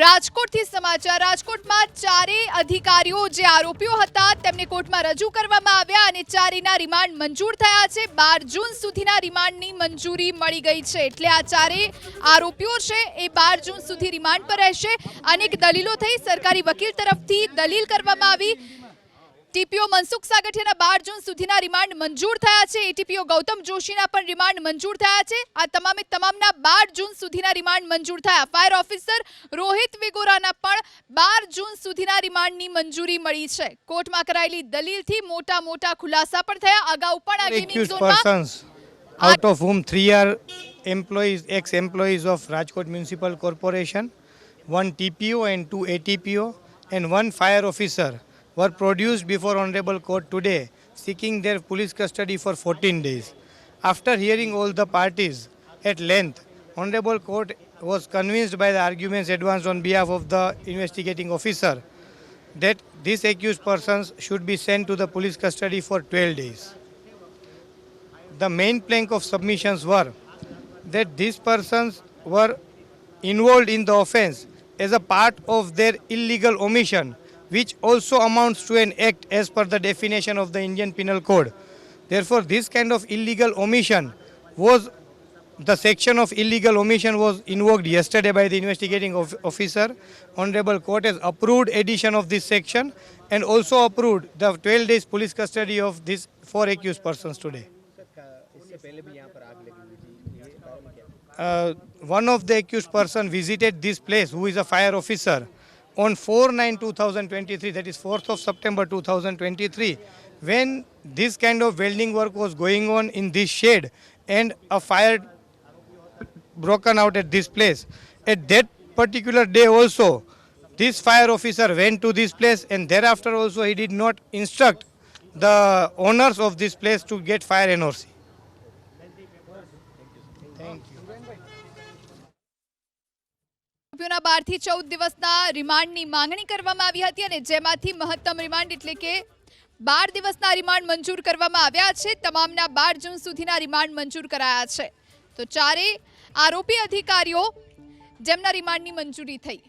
રાજકોટથી સમાચાર. રાજકોટમાં ચારેય અધિકારીઓ જે આરોપીઓ હતા, તેમને કોર્ટમાં રજૂ કરવામાં આવ્યા અને ચારેયના રિમાન્ડ મંજૂર થયા છે. બાર જૂન સુધીના રિમાન્ડની મંજૂરી મળી ગઈ છે. એટલે આ ચારેય આરોપીઓ છે, એ બાર જૂન સુધી રિમાન્ડ પર રહેશે. અનેક દલીલો થઈ સરકારી વકીલ તરફથી દલીલ કરવામાં આવી. ટીપીઓ મનસુખ સાગઠિયાના બાર જૂન સુધીના રિમાન્ડ મંજૂર થયા છે. એટીપીઓ ગૌતમ જોશીના પણ રિમાન્ડ મંજૂર થયા છે. આ તમામે તમામના બાર જૂન સુધીના રિમાન્ડ મંજૂર થયા. ફાયર ઓફિસર રોહિત વિગોરાના પણ બાર જૂન સુધીના રિમાન્ડની મંજૂરી મળી છે. કોર્ટમાં કરાયેલી દલીલથી મોટા મોટા ખુલાસા પણ થયા. અગાઉ પણ આ ગેમિંગ ઝોનમાં out of whom three are employees, ex-employees of Rajkot Municipal Corporation, one TPO and two ATPO, and one fire officer. Were produced before Honorable Court today, seeking their police custody for 14 days. After hearing all the parties at length, Honorable Court was convinced by the arguments advanced on behalf of the investigating officer that these accused persons should be sent to the police custody for 12 days the main plank of submissions were that these persons were involved in the offense as a part of their illegal omission, which also amounts to an act as per the definition of the Indian Penal Code. Therefore, this kind of illegal omission was the section of illegal omission was invoked yesterday by the investigating of- officer. Honorable Court has approved addition of this section and also approved the 12 days police custody of these four accused persons today. uh, one of the accused person visited this place who is a fire officer on 4-9-2023 that is 4th of September 2023 when this kind of welding work was going on in this shed and a fire broken out at this place. At that particular day also this fire officer went to this place and thereafter also he did not instruct the owners of this place to get fire NOC thank you આરોપીઓના બારથી ચૌદ દિવસના રિમાન્ડની માંગણી કરવામાં આવી હતી અને જેમાંથી મહત્તમ રિમાન્ડ એટલે કે બાર દિવસના રિમાન્ડ મંજૂર કરવામાં આવ્યા છે. તમામના બાર જૂન સુધીના રિમાન્ડ મંજૂર કરાયા છે. તો ચારે આરોપી અધિકારીઓ જેમના રિમાન્ડની મંજૂરી થઈ.